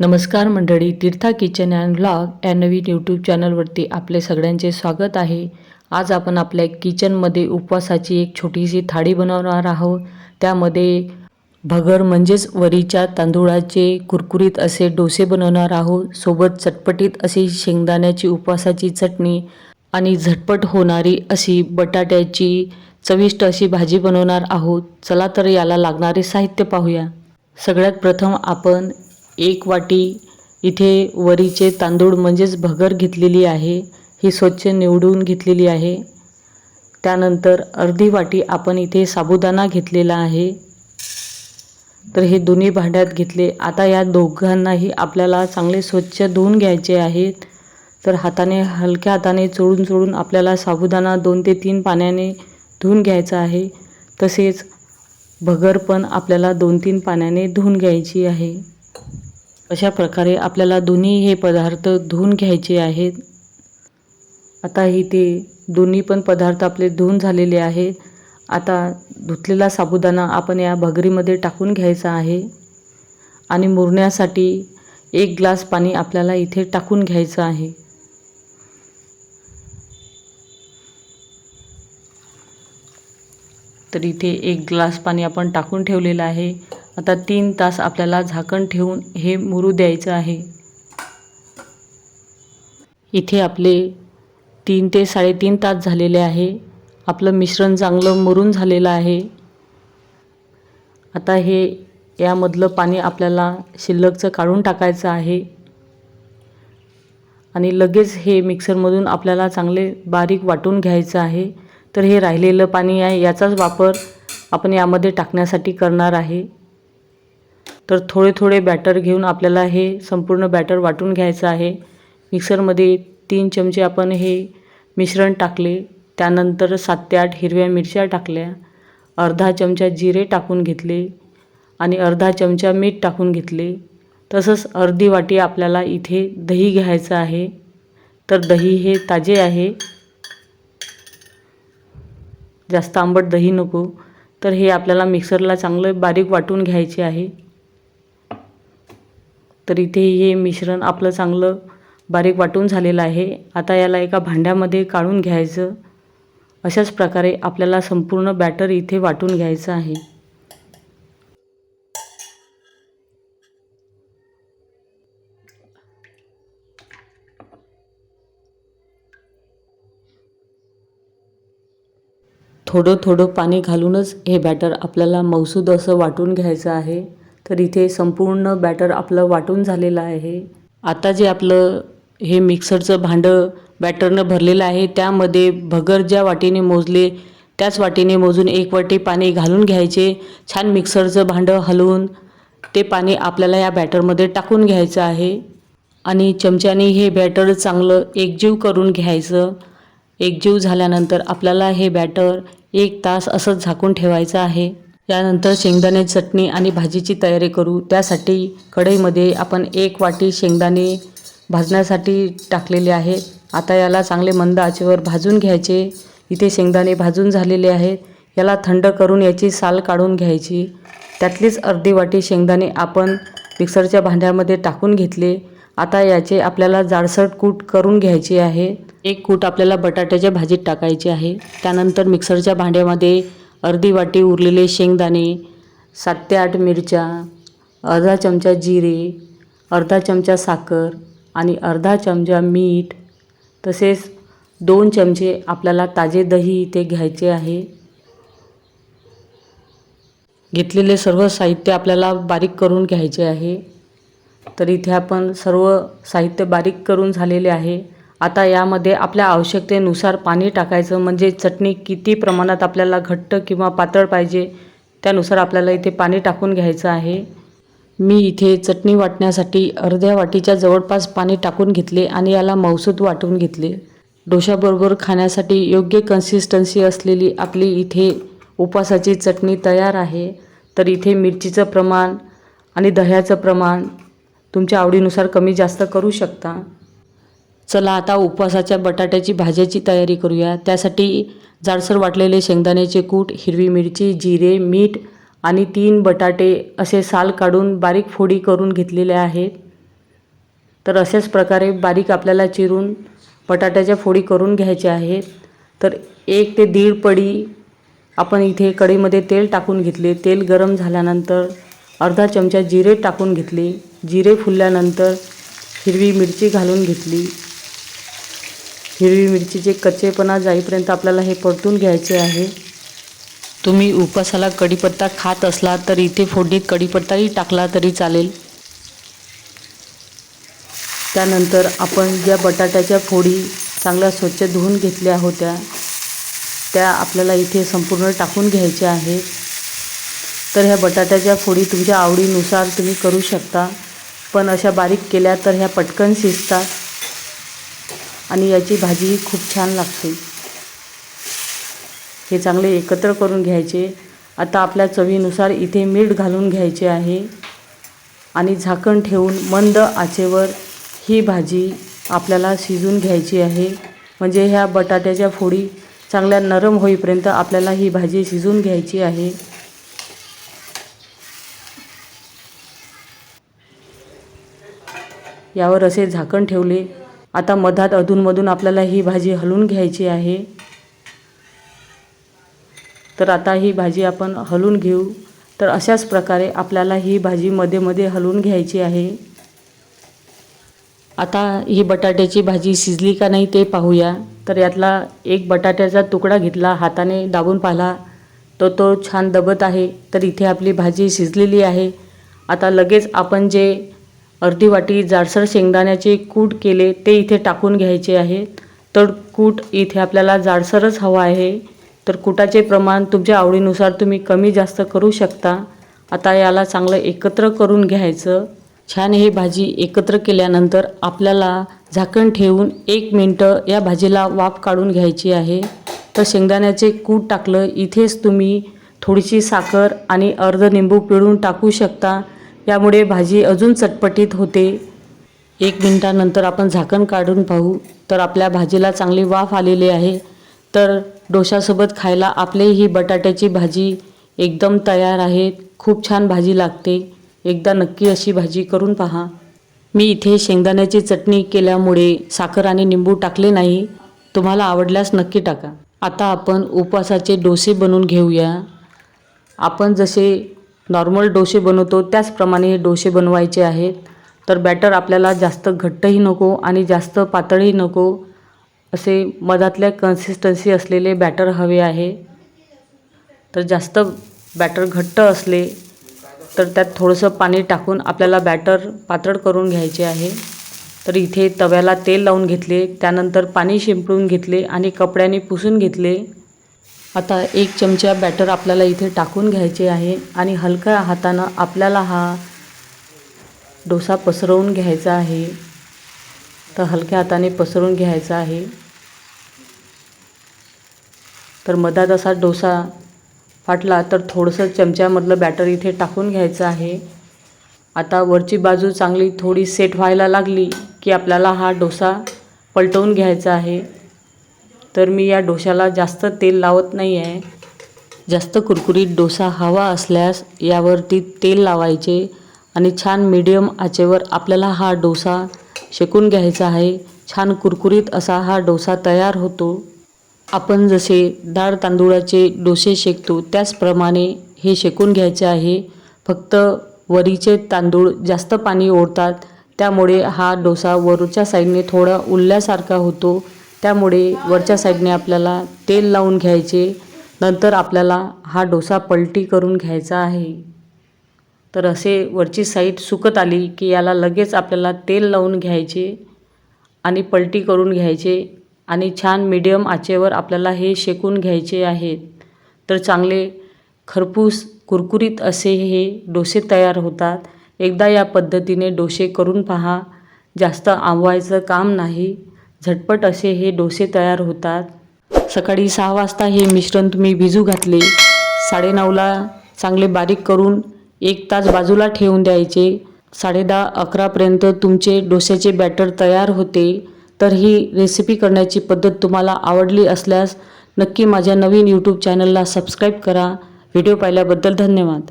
नमस्कार मंडळी तीर्था kitchen and vlog या नवीन यूट्यूब चॅनलवरती आपले सगळ्यांचे स्वागत आहे. आज आपण आपल्या किचनमध्ये उपवासाची एक छोटीशी थाळी बनवणार आहोत. त्यामध्ये भगर म्हणजेच वरीच्या तांदूळाचे कुरकुरीत असे डोसे बनवणार आहोत. सोबत चटपटीत अशी शेंगदाण्याची उपवासाची चटणी आणि झटपट होणारी अशी बटाट्याची चविष्ट अशी भाजी बनवणार आहोत. चला तर याला लागणारे साहित्य पाहूया. सगळ्यात प्रथम आपण एक वाटी इथे वरीचे तांदूळ म्हणजेच भगर घेतलेली आहे. ही स्वच्छ निवडून घेतलेली आहे. त्यानंतर अर्धी वाटी आपण इथे साबुदाणा घेतलेला आहे. तर हे दोन्ही भांड्यात घेतले. आता या दोघांनाही आपल्याला चांगले स्वच्छ धुवून घ्यायचे आहेत. तर हाताने हलक्या हाताने चोळून चोळून आपल्याला साबुदाणा दोन ते तीन पाण्याने धुवून घ्यायचा आहे. तसेच भगर पण आपल्याला दोन तीन पाण्याने धुवून घ्यायची आहे. अशा प्रकारे आपल्याला दोन्ही हे पदार्थ धुवून घ्यायचे आहेत. आता इथे दोन्ही पण पदार्थ आपले धुवून झालेले आहेत. आता धुतलेला साबुदाणा आपण या भगरीमध्ये टाकून घ्यायचा आहे. आणि मुरण्यासाठी एक ग्लास पाणी आपल्याला इथे टाकून घ्यायचं आहे. तर इथे एक ग्लास पाणी आपण टाकून ठेवलेलं आहे. आता तीन तास आपल्याला झाकण ठेवून हे मुरू द्यायचं आहे. इथे आपले तीन ते साडेतीन तास झालेले आहे. आपलं मिश्रण चांगलं मुरून झालेलं आहे. आता हे यामधलं पाणी आपल्याला शिल्लकचं काढून टाकायचं आहे. आणि लगेच हे मिक्सरमधून आपल्याला चांगले बारीक वाटून घ्यायचं आहे. तर हे राहिलेलं पाणी आहे याचाच वापर आपण यामध्ये टाकण्यासाठी करणार आहे. तर थोडे थोडे बॅटर घेऊन आपल्याला हे संपूर्ण बॅटर वाटून घ्यायचं आहे. मिक्सरमध्ये तीन चमचे आपण हे मिश्रण टाकले. त्यानंतर सात ते आठ हिरव्या मिरच्या टाकल्या. अर्धा चमचा जिरे टाकून घेतले आणि अर्धा चमचा मीठ टाकून घेतले. तसंच अर्धी वाटी आपल्याला इथे दही घ्यायचं आहे. तर दही हे ताजे आहे. जास्त आंबट दही नको. तर हे आपल्याला मिक्सरला चांगलं बारीक वाटून घ्यायचे आहे. तर इथे हे मिश्रण आपलं चांगलं बारीक वाटून झालेलं आहे. आता याला एका भांड्यामध्ये काढून घ्यायचं. अशाच प्रकारे आपल्याला संपूर्ण बॅटर इथे वाटून घ्यायचं आहे. थोडं थोडं पाणी घालूनच हे बॅटर आपल्याला मौसूद असं वाटून घ्यायचं आहे. तर इथे संपूर्ण बॅटर आपलं वाटून झालेलं आहे. आता जे आपलं हे मिक्सरचं भांडं बॅटरनं भरलेलं आहे त्यामध्ये भगर ज्या वाटीने मोजले त्याच वाटीने मोजून एक वाटी पाणी घालून घ्यायचे. छान मिक्सरचं भांडं हलवून ते पाणी आपल्याला या बॅटरमध्ये टाकून घ्यायचं आहे. आणि चमच्याने हे बॅटर चांगलं एकजीव करून घ्यायचं. एकजीव झाल्यानंतर आपल्याला हे बॅटर एक तास असंच झाकून ठेवायचं आहे. त्यानंतर शेंगदाणे चटणी आणि भाजीची तयारी करू. त्यासाठी कढईमध्ये आपण एक वाटी शेंगदाणे भाजण्यासाठी टाकलेले आहे आता याला चांगले मंद आचेवर भाजून घ्यायचे. इथे शेंगदाणे भाजून झालेले आहेत. याला थंड करून याची साल काढून घ्यायची. त्यातलीच अर्धी वाटी शेंगदाणे आपण मिक्सरच्या भांड्यामध्ये टाकून घेतले. आता याचे आपल्याला जाडसर कूट करून घ्यायचे आहे. एक कूट आपल्याला बटाट्याच्या भाजीत टाकायचे आहे. त्यानंतर मिक्सरच्या भांड्यामध्ये अर्धी वाटी उरलेले शेंगदाणे सात ते आठ मिरच्या अर्धा चमचा जिरे अर्धा चमचा साखर आणि अर्धा चमचा मीठ तसेच दोन चमचे आपल्याला ताजे दही इथे घ्यायचे आहे. घेतलेले सर्व साहित्य आपल्याला बारीक करून घ्यायचे आहे. तर इथे आपण सर्व साहित्य बारीक करून झालेले आहे. आता यामध्ये आपल्या आवश्यकतेनुसार पाणी टाकायचं म्हणजे चटणी किती प्रमाणात आपल्याला घट्ट किंवा पातळ पाहिजे त्यानुसार आपल्याला इथे पाणी टाकून घ्यायचं आहे. मी इथे चटणी वाटण्यासाठी अर्ध्या वाटीच्या जवळपास पाणी टाकून घेतले आणि याला मौसूद वाटून घेतले. डोशाबरोबर खाण्यासाठी योग्य कन्सिस्टन्सी असलेली आपली इथे उपवासाची चटणी तयार आहे. तर इथे मिरचीचं प्रमाण आणि दह्याचं प्रमाण तुमच्या आवडीनुसार कमी जास्त करू शकता. चला आता उपवासाच्या बटाट्याची भाज्याची तयारी करूया. त्यासाठी जाडसर वाटलेले शेंगदाण्याचे कूट हिरवी मिरची जिरे मीठ आणि तीन बटाटे असे साल काढून बारीक फोडी करून घेतलेले आहेत तर अशाच प्रकारे बारीक आपल्याला चिरून बटाट्याच्या फोडी करून घ्यायच्या आहेत तर एक ते दीड पडी आपण इथे कढईमध्ये तेल टाकून घेतले. तेल गरम झाल्यानंतर अर्धा चमचा जिरे टाकून घेतले. जिरे फुलल्यानंतर हिरवी मिरची घालून घेतली. हिरवी मिरचीचे कच्चेपणा जाईपर्यंत आपल्याला हे परतून घ्यायचे आहे. तुम्ही उपासाला कढीपत्ता खात असला तर इथे फोडणीत कढीपत्ताही टाकला तरी चालेल. त्यानंतर आपण ज्या बटाट्याच्या फोडी चांगल्या स्वच्छ धुवून घेतल्या होत्या त्या आपल्याला इथे संपूर्ण टाकून घ्यायच्या आहेत. तर ह्या बटाट्याच्या फोडी तुमच्या आवडीनुसार तुम्ही करू शकता पण अशा बारीक केल्या तर ह्या पटकन शिजतात. आणि याची भाजीही खूप छान लागते. हे चांगले एकत्र करून घ्यायचे. आता आपल्या चवीनुसार इथे मीठ घालून घ्यायचे आहे. आणि झाकण ठेवून मंद आचेवर ही भाजी आपल्याला शिजून घ्यायची आहे. म्हणजे ह्या बटाट्याच्या फोडी चांगल्या नरम होईपर्यंत आपल्याला ही भाजी शिजून घ्यायची आहे. यावर असे झाकण ठेवले. आता मधात अधूनमधून आपल्याला ही भाजी हलवून घ्यायची आहे. तर आता ही भाजी आपण हलवून घेऊ. तर अशाच प्रकारे आपल्याला ही भाजी मध्ये मध्ये हलवून घ्यायची आहे. आता ही बटाट्याची भाजी शिजली का नाही ते पाहूया. तर यातला एक बटाट्याचा तुकडा घेतला हाताने दाबून पाहिला. तर तो छान दबत आहे. तर इथे आपली भाजी शिजलेली आहे. आता लगेच आपण जे अर्धी वाटी जाडसर शेंगदाण्याचे कूट केले ते इथे टाकून घ्यायचे आहे. तर कूट इथे आपल्याला जाडसरच हवा आहे. तर कुटाचे प्रमाण तुमच्या आवडीनुसार तुम्ही कमी जास्त करू शकता. आता याला चांगलं एकत्र करून घ्यायचं. छान ही भाजी एकत्र केल्यानंतर आपल्याला झाकण ठेवून एक मिनटं या भाजीला वाफ काढून घ्यायची आहे. तर शेंगदाण्याचे कूट टाकलं इथेच तुम्ही थोडीशी साखर आणि अर्ध निंबू पिळून टाकू शकता. यामुळे भाजी अजून चटपटीत होते. एक मिनटानंतर आपण झाकण काढून पाहू. तर आपल्या भाजीला चांगली वाफ आलेली आहे. तर डोशासोबत खायला आपली ही बटाट्याची भाजी एकदम तयार आहे. खूप छान भाजी लागते. एकदा नक्की अशी भाजी करून पहा. मी इथे शेंगदाण्याची चटणी केल्यामुळे साखर आणि निंबू टाकले नाही. तुम्हाला आवडल्यास नक्की टाका. आता आपण उपवासाचे डोसे बनवून घेऊया. आपण जसे नॉर्मल डोसे बनवतो त्याचप्रमाणे हे डोसे बनवायचे आहेत. तर बॅटर आपल्याला जास्त घट्टही नको आणि जास्त पातळही नको असे मधातल्या कन्सिस्टन्सी असलेले बॅटर हवे आहे. तर जास्त बॅटर घट्ट असले तर त्यात थोडंसं पाणी टाकून आपल्याला बॅटर पातळ करून घ्यायचे आहे. तर इथे तव्याला तेल लावून घेतले त्यानंतर पाणी शिंपडून घेतले आणि कपड्याने पुसून घेतले. आता एक चमचा बॅटर आपल्याला इथे टाकून घ्यायचे आहे आणि हलक्या हातानं आपल्याला हा डोसा पसरवून घ्यायचा आहे. तर हलक्या हाताने पसरवून घ्यायचा आहे. तर मधात असा डोसा फाटला तर थोडंसं चमच्यामधलं बॅटर इथे टाकून घ्यायचं आहे. आता वरची बाजू चांगली थोडी सेट व्हायला लागली की आपल्याला हा डोसा पलटवून घ्यायचा आहे. तर मी या डोशाला जास्त तेल लावत नाही आहे जास्त कुरकुरीत डोसा हवा असल्यास यावरती तेल लावायचे आणि छान मीडियम आचेवर आपल्याला हा डोसा शेकून घ्यायचा आहे. छान कुरकुरीत असा हा डोसा तयार होतो. आपण जसे डाळ तांदूळाचे डोसे शेकतो त्याचप्रमाणे हे शेकून घ्यायचे आहे. फक्त वरीचे तांदूळ जास्त पाणी ओढतात त्यामुळे हा डोसा वरच्या साईडने थोडा उरल्यासारखा होतो. त्यामुळे वरच्या साईडने आपल्याला तेल लावून घ्यायचे. नंतर आपल्याला हा डोसा पलटी करून घ्यायचा आहे. तर असे वरची साईड सुकत आली की याला लगेच आपल्याला तेल लावून घ्यायचे आणि पलटी करून घ्यायचे आणि छान मिडियम आचेवर आपल्याला हे शेकून घ्यायचे आहेत. तर चांगले खरपूस कुरकुरीत असे हे डोसे तयार होतात. एकदा या पद्धतीने डोसे करून पहा. जास्त आंबवायचं काम नाही. झटपट असे हे डोसे तयार होतात. सकाळी सहा वाजता हे मिश्रण तुम्ही भिजू घातले. साडेनऊला चांगले बारीक करून एक तास बाजूला ठेवून द्यायचे. साडेदहा अकरापर्यंत तुमचे डोश्याचे बॅटर तयार होते. तर ही रेसिपी करण्याची पद्धत तुम्हाला आवडली असल्यास नक्की माझ्या नवीन यूट्यूब चॅनलला सबस्क्राईब करा. व्हिडिओ पाहिल्याबद्दल धन्यवाद.